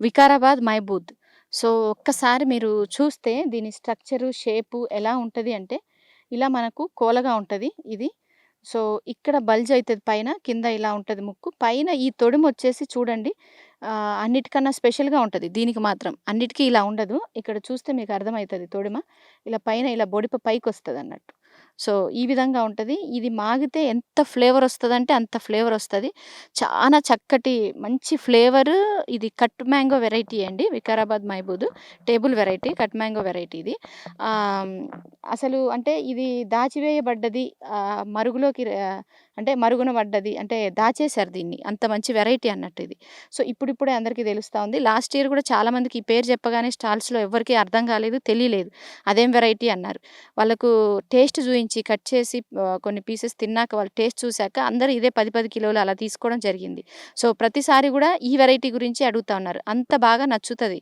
Vikarabad మైబూద్ so ఒక్కసారి మీరు చూస్తే దీని స్ట్రక్చరు షేపు ఎలా ఉంటుంది అంటే ఇలా మనకు కోలగా ఉంటుంది ఇది. సో ఇక్కడ బల్జ్ అవుతుంది పైన కింద ఇలా ఉంటుంది ముక్కు. పైన ఈ తొడుము వచ్చేసి చూడండి అన్నిటికన్నా స్పెషల్గా ఉంటుంది దీనికి మాత్రం. అన్నిటికీ ఇలా ఉండదు. ఇక్కడ చూస్తే మీకు అర్థమవుతుంది తొడిమ. ఇలా పైన ఇలా బొడిప పైకి వస్తుంది అన్నట్టు సో ఈ విధంగా ఉంటుంది. ఇది మాగితే ఎంత ఫ్లేవర్ వస్తుందంటే అంత ఫ్లేవర్ వస్తుంది. చాలా చక్కటి మంచి ఫ్లేవర్ ఇది కట్ మ్యాంగో వెరైటీ అండి. Vikarabad మైబూద్ table variety cut mango variety ఇది. అసలు అంటే ఇది దాచివేయబడ్డది మరుగులోకి అంటే మరుగున పడ్డది అంటే దాచేశారు దీన్ని. అంత మంచి వెరైటీ అన్నట్టు ఇది. సో ఇప్పుడిప్పుడే అందరికీ తెలుస్తూ ఉంది. లాస్ట్ ఇయర్ కూడా చాలామందికి ఈ పేరు చెప్పగానే స్టాల్స్లో ఎవరికీ అర్థం కాలేదు తెలియలేదు. అదేం వెరైటీ అన్నారు. వాళ్ళకు టేస్ట్ నుంచి కట్ చేసి కొన్ని పీసెస్ తిన్నాక వాళ్ళు టేస్ట్ చూశాక అందరూ ఇదే పది పది కిలోలు అలా తీసుకోవడం జరిగింది. సో ప్రతిసారి కూడా ఈ వెరైటీ గురించి అడుగుతా ఉన్నారు. అంత బాగా నచ్చుతుంది.